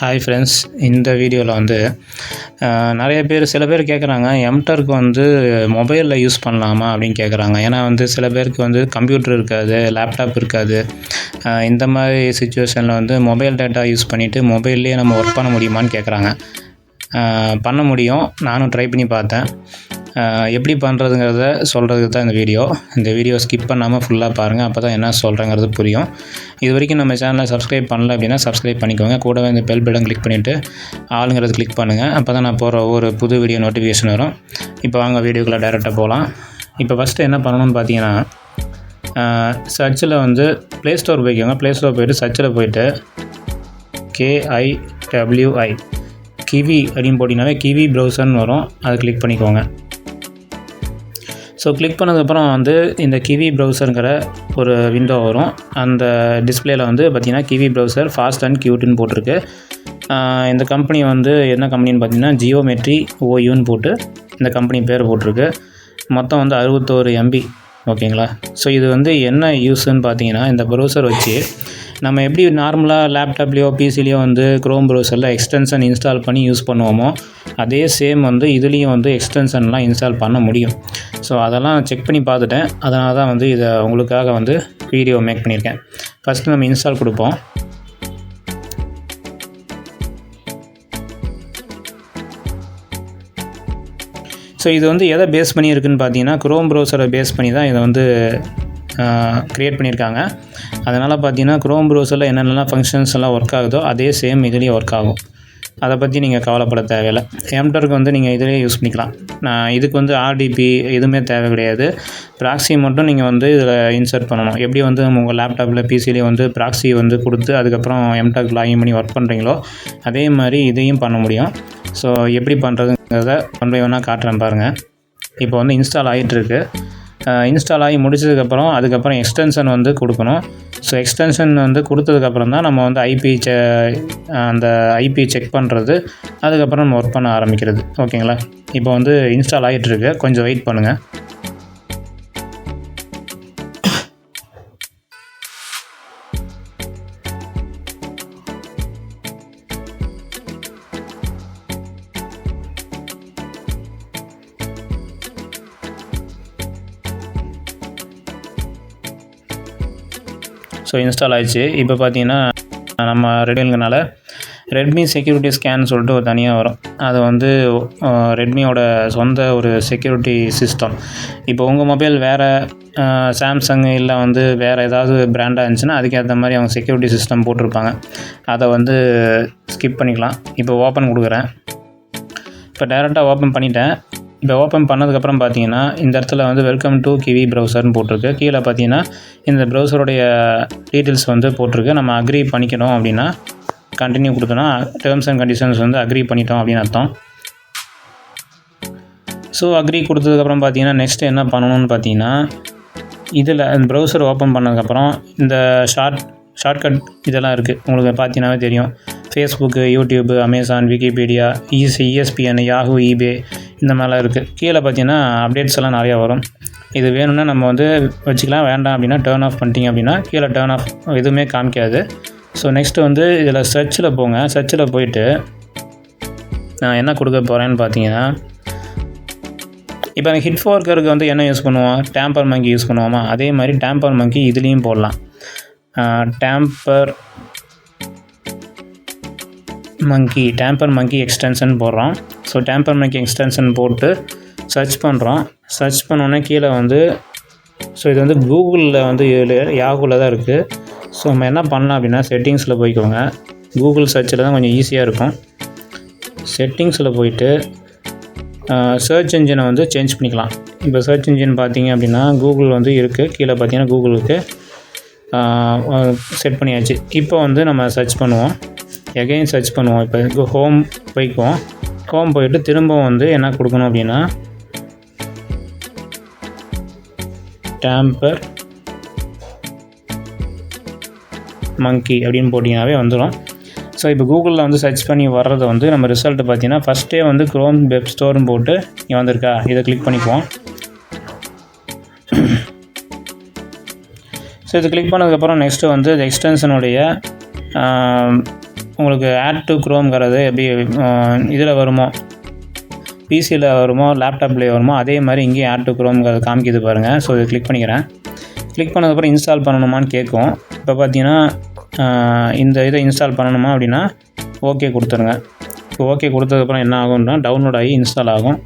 Hi friends இந்த வீடியோவில் வந்து நிறைய பேர் சில பேர் கேட்குறாங்க எம்டர்க்கு வந்து மொபைலில் யூஸ் பண்ணலாமா அப்படின்னு கேட்குறாங்க ஏன்னா வந்து சில பேருக்கு வந்து கம்ப்யூட்டர் இருக்காது லேப்டாப் இருக்காது. இந்த மாதிரி சுச்சுவேஷனில் வந்து மொபைல் டேட்டா யூஸ் பண்ணிவிட்டு மொபைல்லேயே நம்ம ஒர்க் பண்ண முடியுமான்னு கேட்குறாங்க பண்ண முடியும். நானும் ட்ரை பண்ணி பார்த்தேன். எப்படி பண்ணுறதுங்கிறத சொல்கிறதுக்கு தான் இந்த வீடியோ. இந்த வீடியோ ஸ்கிப் பண்ணாமல் ஃபுல்லாக பாருங்கள் அப்போ தான் என்ன சொல்கிறேங்கிறது புரியும். இது வரைக்கும் நம்ம சேனலை சப்ஸ்கிரைப் பண்ணல அப்படின்னா சப்ஸ்கிரைப் பண்ணிக்கோங்க. கூடவே இந்த பெல் பட்டன் கிளிக் பண்ணிவிட்டு ஆளுங்கிறது கிளிக் பண்ணுங்கள் அப்போ தான் நான் போகிற ஒரு புது வீடியோ நோட்டிஃபிகேஷன் வரும். இப்போ வாங்க வீடியோக்குள்ளே டேரெக்டாக போகலாம் இப்போ ஃபஸ்ட்டு என்ன பண்ணணும்னு பார்த்தீங்கன்னா சர்ச்சில் வந்து ப்ளே ஸ்டோர் போய்க்கோங்க. ப்ளே ஸ்டோர் போயிட்டு சர்ச்சில் போயிட்டு கேஐடபிள்யூஐ கிவி அப்படின்னு போட்டிங்கனாவே கிவி ப்ரௌசர்னு வரும். அதை கிளிக் பண்ணிக்கோங்க. ஸோ கிளிக் பண்ணதுக்கப்புறம் வந்து இந்த கிவி ப்ரௌசருங்கிற ஒரு விண்டோ வரும். அந்த டிஸ்பிளேல வந்து பார்த்திங்கன்னா கிவி ப்ரௌசர் ஃபாஸ்ட் அண்ட் க்யூட்டுன்னு போட்டிருக்கு. இந்த கம்பெனி வந்து என்ன கம்பெனின்னு பார்த்தீங்கன்னா ஜியோமெட்ரி ஓயூன்னு போட்டு இந்த கம்பெனி பேர் போட்டிருக்கு. மொத்தம் வந்து அறுபத்தோரு எம்பி ஓகேங்களா ஸோ இது வந்து என்ன யூஸ்ன்னு பார்த்தீங்கன்னா இந்த ப்ரௌசர் வச்சு நம்ம எப்படி நார்மலாக லேப்டாப்லேயோ பிசிலேயோ வந்து க்ரோம் ப்ரௌசரில் எக்ஸ்டென்ஷன் இன்ஸ்டால் பண்ணி யூஸ் பண்ணுவோமோ அதே சேம் வந்து இதுலேயும் வந்து எக்ஸ்டென்ஷன்லாம் இன்ஸ்டால் பண்ண முடியும். ஸோ அதெல்லாம் செக் பண்ணி பார்த்துட்டேன். அதனால தான் வந்து இதை உங்களுக்காக வந்து வீடியோ மேக் பண்ணியிருக்கேன். ஃபஸ்ட்டு நம்ம இன்ஸ்டால் கொடுப்போம். ஸோ இது வந்து எதை பேஸ் பண்ணி இருக்குன்னு பார்த்தீங்கன்னா க்ரோம் ப்ரௌசரை பேஸ் பண்ணி தான் இதை வந்து க்ரியேட் பண்ணியிருக்காங்க. அதனால் பார்த்தீங்கன்னா க்ரோம் ப்ரௌசரில் என்னென்னலாம் ஃபங்க்ஷன்ஸ் எல்லாம் ஒர்க் ஆகுதோ அதே சேம் இதுலேயும் ஒர்க் ஆகும். அதை பற்றி நீங்கள் கவலைப்பட தேவையில்லை. எம்டருக்கு வந்து நீங்கள் இதிலே யூஸ் பண்ணிக்கலாம். நான் இதுக்கு வந்து ஆர்டிபி எதுவுமே தேவை கிடையாது. ப்ராக்ஸி மட்டும் நீங்கள் வந்து இதில் இன்சர்ட் பண்ணணும். எப்படி வந்து உங்கள் லேப்டாப்பில் பிசிலேயே வந்து ப்ராக்ஸி வந்து கொடுத்து அதுக்கப்புறம் எம்டாக் லாகின் பண்ணி ஒர்க் பண்ணுறீங்களோ அதே மாதிரி இதையும் பண்ண முடியும். ஸோ எப்படி பண்ணுறதுங்கிறத ஒன் பை ஒன்னாக காட்டுறேன் பாருங்கள் இப்போ வந்து இன்ஸ்டால் ஆகிட்டுருக்கு இன்ஸ்டால் ஆகி முடிச்சதுக்கப்புறம் அதுக்கப்புறம் எக்ஸ்டென்ஷன் வந்து கொடுக்கணும். ஸோ எக்ஸ்டென்ஷன் வந்து கொடுத்ததுக்கப்புறம் தான் நம்ம வந்து ஐபி செ அந்த ஐபி செக் பண்ணுறது அதுக்கப்புறம் நம்ம ஒர்க் பண்ண ஆரம்பிக்கிறது. ஓகேங்களா இப்போ வந்து இன்ஸ்டால் ஆகிட்டுருக்கு கொஞ்சம் வெயிட் பண்ணுங்கள் ஸோ இன்ஸ்டால் ஆயிடுச்சு. இப்போ பார்த்தீங்கன்னா நம்ம ரெடிங்கிறனால ரெட்மி செக்யூரிட்டி ஸ்கேன் சொல்லிட்டு ஒரு தனியாக வரும். அது வந்து ரெட்மியோட சொந்த ஒரு செக்யூரிட்டி சிஸ்டம் இப்போ உங்கள் மொபைல் வேறு சாம்சங் இல்லை வந்து வேறு ஏதாவது பிராண்டாக இருந்துச்சுன்னா அதுக்கேற்ற மாதிரி அவங்க செக்யூரிட்டி சிஸ்டம் போட்டிருப்பாங்க. அதை வந்து ஸ்கிப் பண்ணிக்கலாம். இப்போ ஓப்பன் கொடுக்குறேன். இப்போ டேரெக்டாக ஓப்பன் பண்ணிட்டேன். இப்போ ஓப்பன் பண்ணதுக்கப்புறம் பார்த்தீங்கன்னா இந்த இடத்துல வந்து வெல்கம் டு கிவி ப்ரௌசர்னு போட்டிருக்கு. கீழே பார்த்தீங்கன்னா இந்த ப்ரௌசருடைய டீட்டெயில்ஸ் வந்து போட்டிருக்கு. நம்ம அக்ரி பண்ணிக்கணும் அப்படின்னா கண்டினியூ கொடுத்தோன்னா டேர்ம்ஸ் அண்ட் கண்டிஷன்ஸ் வந்து அக்ரி பண்ணிட்டோம் அப்படின்னு அர்த்தம். ஸோ அக்ரி கொடுத்ததுக்கப்புறம் பார்த்தீங்கன்னா நெக்ஸ்ட் என்ன பண்ணணும்னு பார்த்தீங்கன்னா இதில் இந்த ப்ரௌசர் ஓப்பன் பண்ணதுக்கப்புறம் இந்த ஷார்ட் ஷார்ட்கட் இதெல்லாம் இருக்குது உங்களுக்கு பார்த்தீங்கன்னாவே தெரியும். ஃபேஸ்புக்கு யூடியூப்பு அமேசான் விக்கிபீடியா இசி இஎஸ்பிஎன் யாஹூ ஈபே இந்த மாதிரிலாம் இருக்குது கீழே பார்த்தீங்கன்னா அப்டேட்ஸ் எல்லாம் நிறையா வரும். இது வேணும்னா நம்ம வந்து வச்சுக்கலாம். வேண்டாம் அப்படின்னா டேர்ன் ஆஃப் பண்ணிட்டீங்க அப்படின்னா கீழே டேர்ன் ஆஃப் எதுவுமே காமிக்காது. ஸோ நெக்ஸ்ட்டு வந்து இதில் சர்ச்சில் போங்க. சர்ச்சில் போயிட்டு நான் என்ன கொடுக்க போகிறேன்னு பார்த்தீங்கன்னா இப்போ ஹிட் ஃபோர்க்கருக்கு வந்து என்ன யூஸ் பண்ணுவோம்? டேம்பர் மங்கி யூஸ் பண்ணுவோமா? அதே மாதிரி டேம்பர் மங்கி இதுலேயும் போடலாம். Tampermonkey Tampermonkey extension போடுறோம். ஸோ டேம்பர் மங்கி எக்ஸ்டென்ஷன் போட்டு சர்ச் பண்ணுறோம் சர்ச் பண்ணோன்னே கீழே வந்து ஸோ இது வந்து கூகுளில் வந்து யாகுவில் தான் இருக்குது ஸோ நம்ம என்ன பண்ணலாம் அப்படின்னா செட்டிங்ஸில் போய்க்கோங்க. கூகுள் சர்ச்சில் தான் கொஞ்சம் ஈஸியாக இருக்கும். செட்டிங்ஸில் போயிட்டு சர்ச் இன்ஜினை வந்து சேஞ்ச் பண்ணிக்கலாம். இப்போ சர்ச் இன்ஜின் பார்த்தீங்க அப்படின்னா கூகுள் வந்து இருக்குது கீழே பார்த்தீங்கன்னா கூகுளுக்கு செட் பண்ணியாச்சு. இப்போ வந்து நம்ம சர்ச் பண்ணுவோம். எகைன் சர்ச் பண்ணுவோம். இப்போ ஹோம் போய்க்குவோம். ஹோம் போயிட்டு திரும்பவும் வந்து என்ன கொடுக்கணும் அப்படின்னா டேம்பர் மங்கி அப்படின்னு போட்டிங்கனாவே வந்துடும் ஸோ இப்போ கூகுளில் வந்து சர்ச் பண்ணி வர்றதை வந்து நம்ம ரிசல்ட் பார்த்தீங்கன்னா ஃபஸ்ட்டே வந்து க்ரோம் வெப் ஸ்டோர்னு போட்டு இங்கே வந்திருக்கா? இதை கிளிக் பண்ணிக்குவோம். ஸோ இது கிளிக் பண்ணதுக்கப்புறம் நெக்ஸ்ட்டு வந்து இந்த எக்ஸ்டென்ஷனுடைய உங்களுக்கு ஆட் டு குரோம்ங்கிறது எப்படி இதில் வருமோ? பிசியில் வருமோ லேப்டாப்லேயே வருமோ அதே மாதிரி இங்கேயும் ஆட் டு குரோம்ங்கிறது காமிக்கிது பாருங்கள் ஸோ இது கிளிக் பண்ணிக்கிறேன். கிளிக் பண்ணதுக்கப்புறம் இன்ஸ்டால் பண்ணணுமான்னு கேட்கும். இப்போ பார்த்தீங்கன்னா இந்த இதை இன்ஸ்டால் பண்ணணுமா அப்படின்னா ஓகே கொடுத்துருங்க. இப்போ ஓகே கொடுத்ததுக்கப்புறம் என்ன ஆகும்னா டவுன்லோட் ஆகி இன்ஸ்டால் ஆகும்.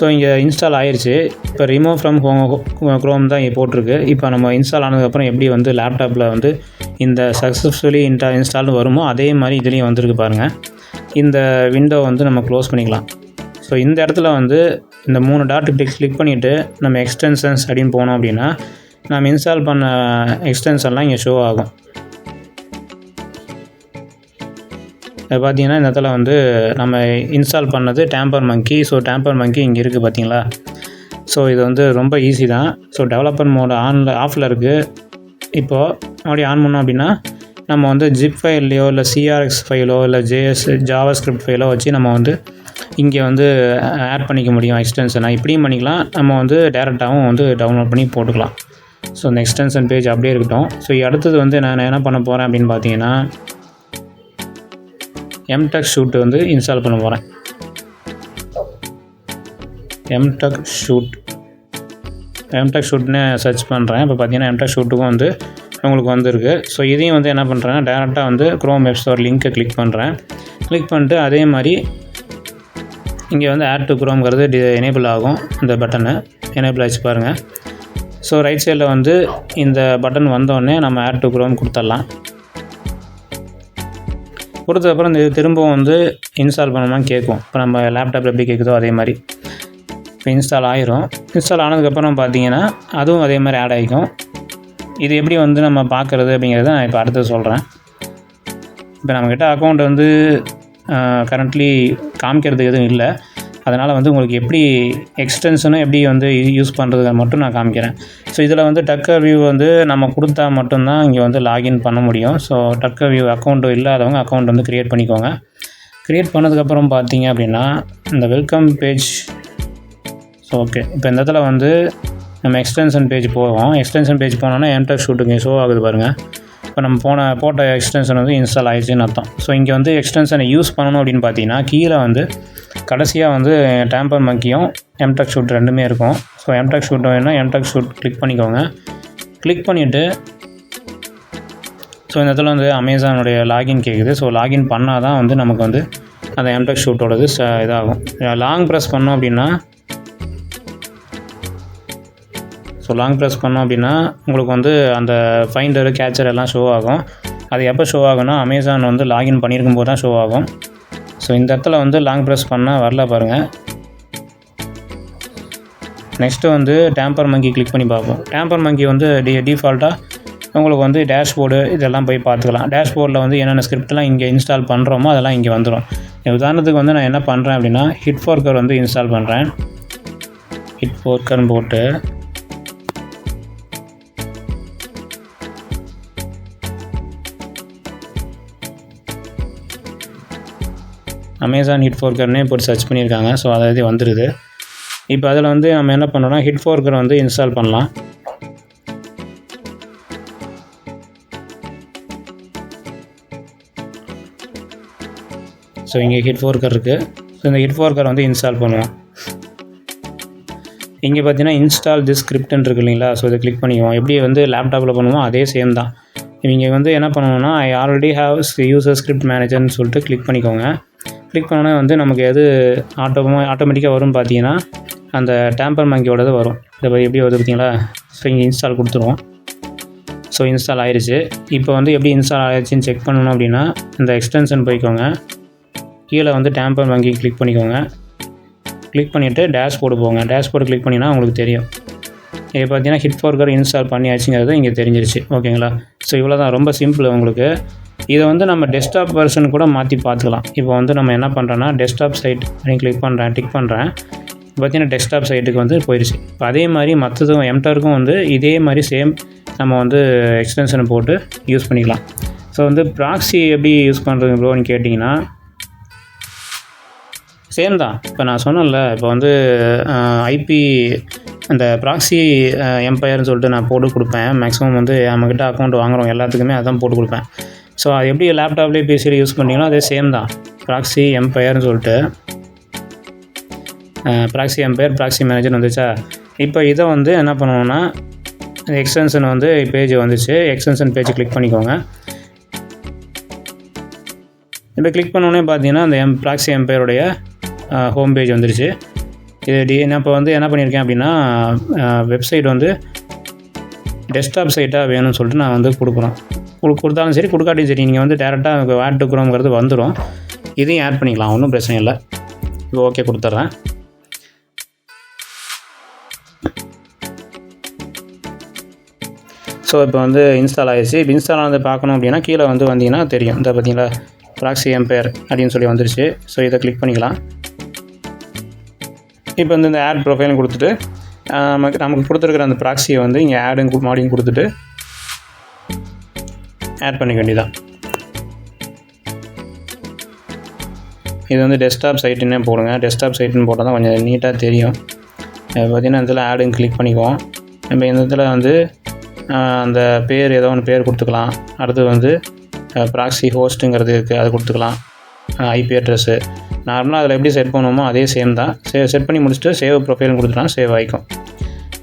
ஸோ இங்கே இன்ஸ்டால் ஆயிடுச்சு இப்போ ரிமூவ் ஃப்ரம் ஹோம் க்ரோம் தான் இங்கே போட்டிருக்கு. இப்போ நம்ம இன்ஸ்டால் ஆனதுக்கப்புறம் எப்படி வந்து லேப்டாப்பில் வந்து இந்த சக்ஸஸ்ஃபுல்லி இன்டா இன்ஸ்டால்னு வருமோ அதே மாதிரி இதுலேயும் வந்திருக்கு பாருங்கள் இந்த விண்டோ வந்து நம்ம க்ளோஸ் பண்ணிக்கலாம். ஸோ இந்த இடத்துல வந்து இந்த மூணு டாட் இப்படி கிளிக் பண்ணிவிட்டு நம்ம எக்ஸ்டென்ஷன்ஸ் அப்படின்னு போனோம் அப்படின்னா நம்ம இன்ஸ்டால் பண்ண எக்ஸ்டென்ஷன்லாம் இங்கே ஷோ ஆகும். பார்த்தீங்கன்னா இந்த இடத்துல வந்து நம்ம இன்ஸ்டால் பண்ணது Tampermonkey so Tampermonkey இங்கே இருக்குது பார்த்தீங்களா ஸோ இது வந்து ரொம்ப ஈஸி தான். ஸோ டெவலப்பர் மோட் ஆனில் ஆஃபில் இருக்குது இப்போது மறுபடியும் ஆன் பண்ணோம் அப்படின்னா நம்ம வந்து ஜிப் ஃபைல்லையோ இல்லை சிஆர்எக்ஸ் ஃபைலோ இல்லை ஜேஎஸ் ஜாவா ஸ்கிரிப்ட் ஃபைலோ வச்சு நம்ம வந்து இங்கே வந்து ஆட் பண்ணிக்க முடியும் எக்ஸ்டென்ஷனை இப்படியும் பண்ணிக்கலாம். நம்ம வந்து டேரெக்டாகவும் வந்து டவுன்லோட் பண்ணி போட்டுக்கலாம். ஸோ இந்த எக்ஸ்டென்ஷன் பேஜ் அப்படியே இருக்கட்டும். ஸோ அடுத்தது வந்து நான் என்ன பண்ண போகிறேன் அப்படின்னு பார்த்தீங்கன்னா எம்டெக் ஷூட் வந்து இன்ஸ்டால் பண்ண போகிறேன் எம்டெக் ஷூட் எம்டெக் ஷூட்னு சர்ச் பண்ணுறேன் இப்போ பார்த்தீங்கன்னா எம்டெக் ஷூட்டுக்கும் வந்து உங்களுக்கு வந்திருக்கு. ஸோ இதையும் வந்து என்ன பண்ணுறேன்னா டேரெக்டாக வந்து க்ரோம் வெப் ஸ்டோர் லிங்க்கை கிளிக் பண்ணுறேன் கிளிக் பண்ணிட்டு அதே மாதிரி இங்கே வந்து ஆட் டு க்ரோம்ங்கிறது டி எனேபிள் ஆகும் இந்த பட்டனு எனேபிள் ஆச்சு பாருங்கள் ஸோ ரைட் சைடில் வந்து இந்த பட்டன் வந்தோடனே நம்ம ஆட் டு க்ரோம் கொடுத்துடலாம். கொடுத்ததுக்கப்புறம் இது திரும்பவும் வந்து இன்ஸ்டால் பண்ணணுமான்னு கேட்கும். இப்போ நம்ம லேப்டாப்பில் எப்படி கேட்குதோ அதே மாதிரி. இப்போ இன்ஸ்டால் ஆயிரும். இன்ஸ்டால் ஆனதுக்கப்புறம் பார்த்தீங்கன்னா அதுவும் அதே மாதிரி ஆட் ஆகிக்கும் இது எப்படி வந்து நம்ம பார்க்குறது அப்படிங்கிறத நான் இப்போ அடுத்து சொல்கிறேன் இப்போ நம்மக்கிட்ட அக்கௌண்ட் வந்து கரண்ட்லி காமிக்கிறதுக்கு எதுவும் இல்லை. அதனால் வந்து உங்களுக்கு எப்படி எக்ஸ்டென்ஷனும் எப்படி வந்து யூஸ் பண்ணுறது மட்டும் நான் காமிக்கிறேன். ஸோ இதில் வந்து டக்கர் வியூ வந்து நம்ம கொடுத்தா மட்டும்தான் இங்கே வந்து லாகின் பண்ண முடியும். ஸோ டக்கர் வியூ அக்கௌண்ட்டு இல்லாதவங்க அக்கௌண்ட் வந்து க்ரியேட் பண்ணிக்கோங்க. க்ரியேட் பண்ணதுக்கப்புறம் பார்த்தீங்க அப்படின்னா இந்த வெல்கம் பேஜ் ஸோ ஓகே இப்போ இந்த இடத்துல வந்து நம்ம எக்ஸ்டென்ஷன் பேஜ் போவோம் எக்ஸ்டென்ஷன் பேஜ் போனோன்னா என்டர் ஷூட்டுங்க ஷோ ஆகுது பாருங்கள் இப்போ நம்ம போன போட்ட எக்ஸ்டென்ஷன் வந்து இன்ஸ்டால் ஆயிடுச்சுன்னு அர்த்தம். ஸோ இங்கே வந்து எக்ஸ்டென்ஷனை யூஸ் பண்ணணும் அப்படின்னு பார்த்தீங்கன்னா கீழே வந்து கடைசியாக வந்து டேம்பர் மக்கியும் எம்டெக் ஷூட் ரெண்டுமே இருக்கும். ஸோ எம்டெக் ஷூட் வேணும்னா எம்டெக் ஷூட் கிளிக் பண்ணிக்கோங்க. கிளிக் பண்ணிவிட்டு ஸோ இந்த இடத்துல வந்து அமேசானுடைய லாகின் கேட்குது ஸோ லாகின் பண்ணால் தான் வந்து நமக்கு வந்து அந்த எம்டெக் ஷூட்டோடது ச இதாகும். லாங் ப்ரெஸ் பண்ணோம் அப்படின்னா ஸோ லாங் ப்ரெஸ் பண்ணோம் அப்படின்னா உங்களுக்கு வந்து அந்த ஃபைண்டர் கேச்சர் எல்லாம் ஷோ ஆகும். அது எப்போ ஷோ ஆகும்னா அமேசான் வந்து லாகின் பண்ணியிருக்கும் போது தான் ஷோ ஆகும். ஸோ இந்த இடத்துல வந்து லாங் ப்ரெஸ் பண்ணால் வரல பாருங்கள் நெக்ஸ்ட்டு வந்து டேம்பர் மங்கி கிளிக் பண்ணி பார்ப்போம். டேம்பர் மங்கி வந்து டி டிஃபால்ட்டாக உங்களுக்கு வந்து டேஷ்போர்டு இதெல்லாம் போய் பார்த்துக்கலாம். டேஷ்போர்டில் வந்து என்னென்ன ஸ்கிரிப்ட்லாம் இங்கே இன்ஸ்டால் பண்ணுறோமோ அதெல்லாம் இங்கே வந்துடும் உதாரணத்துக்கு வந்து நான் என்ன பண்ணுறேன் அப்படின்னா ஹிட் ஃபோர்க்கர் வந்து இன்ஸ்டால் பண்ணுறேன் ஹிட் ஃபோர்க்கர்னு போட்டு அமேசான் ஹிட் ஃபோர்க்கர்னே போட்டு சர்ச் பண்ணியிருக்காங்க. ஸோ அதாவது வந்துடுது இப்போ அதில் வந்து நம்ம என்ன பண்ணோம்னா ஹிட் ஃபோர்க்கர் வந்து இன்ஸ்டால் பண்ணலாம். ஸோ இங்கே ஹிட் ஃபோர்க்கர் இருக்குது ஸோ இந்த ஹிட் ஃபோர்க்கர் வந்து இன்ஸ்டால் பண்ணுவோம் இங்கே பார்த்தீங்கன்னா இன்ஸ்டால் திஸ் ஸ்கிரிப்ட்னு இருக்கு இல்லைங்களா? ஸோ இதை கிளிக் பண்ணிக்குவோம். எப்படி வந்து லேப்டாப்பில் பண்ணுவோம் அதே சேம் தான். இவங்க வந்து என்ன பண்ணணும்னா I already have user script மேனேஜர்னு சொல்லிட்டு கிளிக் பண்ணிக்கோங்க. கிளிக் பண்ணோன்னே வந்து நமக்கு எது ஆட்டோ ஆட்டோமேட்டிக்காக வரும்னு பார்த்தீங்கன்னா அந்த டேம்பர் மங்கியோடது வரும். இதை எப்படி வருது பார்த்தீங்களா? ஸோ இங்கே இன்ஸ்டால் கொடுத்துருவோம். ஸோ இன்ஸ்டால் ஆயிடுச்சு இப்போ வந்து எப்படி இன்ஸ்டால் ஆயிடுச்சுன்னு செக் பண்ணணும் அப்படின்னா இந்த எக்ஸ்டென்ஷன் போய்க்கோங்க. கீழே வந்து டேம்பர் வங்கி கிளிக் பண்ணிக்கோங்க. கிளிக் பண்ணிவிட்டு டேஷ்போர்டு போங்க. டேஷ்போர்டு கிளிக் பண்ணினா உங்களுக்கு தெரியும். இது பார்த்தீங்கன்னா ஹிட் ஃபோர்கர் இன்ஸ்டால் பண்ணியாச்சுங்கிறது இங்கே தெரிஞ்சிருச்சு. ஓகேங்களா? ஸோ இவ்வளோ தான் ரொம்ப சிம்பிள் உங்களுக்கு. இதை வந்து நம்ம டெஸ்க்டாப் வெர்ஷன் கூட மாற்றி பார்த்துக்கலாம். இப்போ வந்து நம்ம என்ன பண்ணுறோன்னா டெஸ்க்டாப் சைட் அப்படின்னு கிளிக் பண்ணுறேன் டிக் பண்ணுறேன் பார்த்தீங்கன்னா டெஸ்க்டாப் சைட்டுக்கு வந்து போயிடுச்சு இப்போ அதே மாதிரி மற்றதும் எம்டருக்கும் வந்து இதே மாதிரி சேம் நம்ம வந்து எக்ஸ்டென்ஷனை போட்டு யூஸ் பண்ணிக்கலாம். ஸோ வந்து ப்ராக்ஸி எப்படி யூஸ் பண்ணுறது ப்ரோன்னு கேட்டிங்கன்னா சேம் தான். இப்போ நான் சொன்னேன்ல இப்போ வந்து ஐபி அந்த ப்ராக்ஸி எம்பையர்னு சொல்லிட்டு நான் போட்டு கொடுப்பேன். மேக்ஸிமம் வந்து நம்மக்கிட்ட அக்கௌண்ட் வாங்குறவங்க எல்லாத்துக்குமே அதான் போட்டு கொடுப்பேன். ஸோ அது எப்படி லேப்டாப்லேயே பிசியில் யூஸ் பண்ணீங்களோ அதே சேம் தான். ப்ராக்ஸி எம்பையர்னு சொல்லிட்டு. ப்ராக்ஸி எம்பையர் ப்ராக்ஸி மேனேஜர் வந்துச்சா? இப்போ இதை வந்து என்ன பண்ணுவோன்னா எக்ஸ்டென்ஷன் வந்து பேஜ் வந்துச்சு. எக்ஸ்டென்ஷன் பேஜ் கிளிக் பண்ணிக்கோங்க. இப்போ கிளிக் பண்ணோடனே பார்த்தீங்கன்னா அந்த எம் ப்ராக்ஸி எம்பையருடைய ஹோம் பேஜ் வந்துருச்சு. இது டி நான் இப்போ வந்து என்ன பண்ணியிருக்கேன் அப்படின்னா வெப்சைட் வந்து டெஸ்க்டாப் சைட்டாக வேணும்னு சொல்லிட்டு நான் வந்து கொடுக்குறோம். உங்களுக்கு கொடுத்தாலும் சரி கொடுக்காட்டியும் சரி நீங்கள் வந்து டேரெக்டாக ஆட் டுக்குறோங்கிறது வந்துடும் இதையும் ஆட் பண்ணிக்கலாம் ஒன்றும் பிரச்சனை இல்லை. இப்போ ஓகே கொடுத்துட்றேன் ஸோ இப்போ வந்து இன்ஸ்டால் ஆகிடுச்சு இப்போ இன்ஸ்டால் வந்து பார்க்கணும் அப்படின்னா கீழே வந்து வந்தீங்கன்னா தெரியும். இந்த பார்த்தீங்களா ப்ராக்ஸி எம்பையர் அப்படின்னு சொல்லி வந்துருச்சு. ஸோ இதை கிளிக் பண்ணிக்கலாம். இப்போ வந்து இந்த ஆட் ப்ரொஃபைலும் கொடுத்துட்டு நமக்கு நமக்கு கொடுத்துருக்குற அந்த ப்ராக்ஸியை வந்து இங்கே ஆடும் மாடியும் கொடுத்துட்டு ஆட் பண்ணிக்க வேண்டியதான் இது வந்து டெஸ்க்டாப் சைட்டுன்னே போடுங்க. டெஸ்க்டாப் சைட்டுன்னு போட்டால் தான் கொஞ்சம் நீட்டாக தெரியும். இப்போ பார்த்தீங்கன்னா இதில் ஆடுன்னு கிளிக் பண்ணிக்குவோம். நம்ம இந்த இதில் வந்து அந்த பேர் ஏதோ ஒன்று பேர் கொடுத்துக்கலாம். அடுத்து வந்து ப்ராக்ஸி ஹோஸ்ட்டுங்கிறது இருக்குது அது கொடுத்துக்கலாம். ஐபி அட்ரஸ்ஸு நார்மலாக அதில் எப்படி செட் பண்ணுவோமோ அதே சேம் தான். சே செட் பண்ணி முடிச்சுட்டு சேவ் ப்ரொஃபைல்னு கொடுத்துட்டா சேவ் ஆகிக்கும்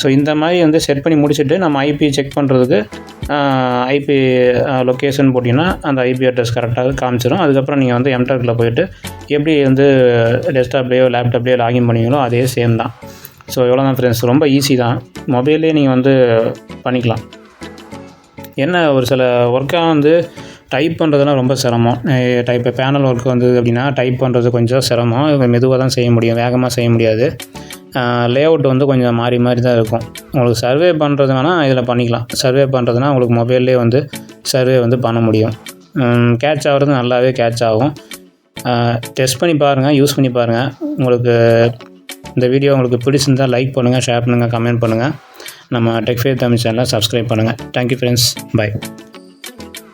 ஸோ இந்த மாதிரி வந்து செட் பண்ணி முடிச்சுட்டு நம்ம ஐபி செக் பண்ணுறதுக்கு ஐபி லொக்கேஷன் போட்டிங்கன்னா அந்த ஐபி அட்ரஸ் கரெக்டாக காமிச்சிடும் அதுக்கப்புறம் நீங்கள் வந்து எம்டர்க்கில் போயிட்டு எப்படி வந்து டெஸ்க்டாப்லேயோ லேப்டாப்லேயோ லாகின் பண்ணுவீங்களோ அதே சேம் தான். ஸோ எவ்வளோ தான் ஃப்ரெண்ட்ஸ் ரொம்ப ஈஸி தான். மொபைல்லே நீங்கள் வந்து பண்ணிக்கலாம். என்ன ஒரு சில ஒர்க்காக வந்து டைப் பண்ணுறதுலாம் ரொம்ப சிரமம். டைப் பேனல் ஒர்க் வந்தது அப்படின்னா டைப் பண்ணுறது கொஞ்சம் சிரமம். மெதுவாக தான் செய்ய முடியும். வேகமாக செய்ய முடியாது. லே அவுட் வந்து கொஞ்சம் மாறி மாறி தான் இருக்கும். உங்களுக்கு சர்வே பண்ணுறது வேணால் இதில் பண்ணிக்கலாம். சர்வே பண்ணுறதுனா உங்களுக்கு மொபைல்லே வந்து சர்வே வந்து பண்ண முடியும். கேட்ச் ஆகிறது நல்லாவே கேட்ச் ஆகும். டெஸ்ட் பண்ணி பாருங்கள் யூஸ் பண்ணி பாருங்கள் உங்களுக்கு இந்த வீடியோ உங்களுக்கு பிடிச்சிருந்தால் லைக் பண்ணுங்கள் ஷேர் பண்ணுங்கள் கமெண்ட் பண்ணுங்கள் நம்ம டெக்ஃபே தமிழ் சேனலை சப்ஸ்கிரைப் பண்ணுங்கள் தேங்க்யூ ஃப்ரெண்ட்ஸ் பை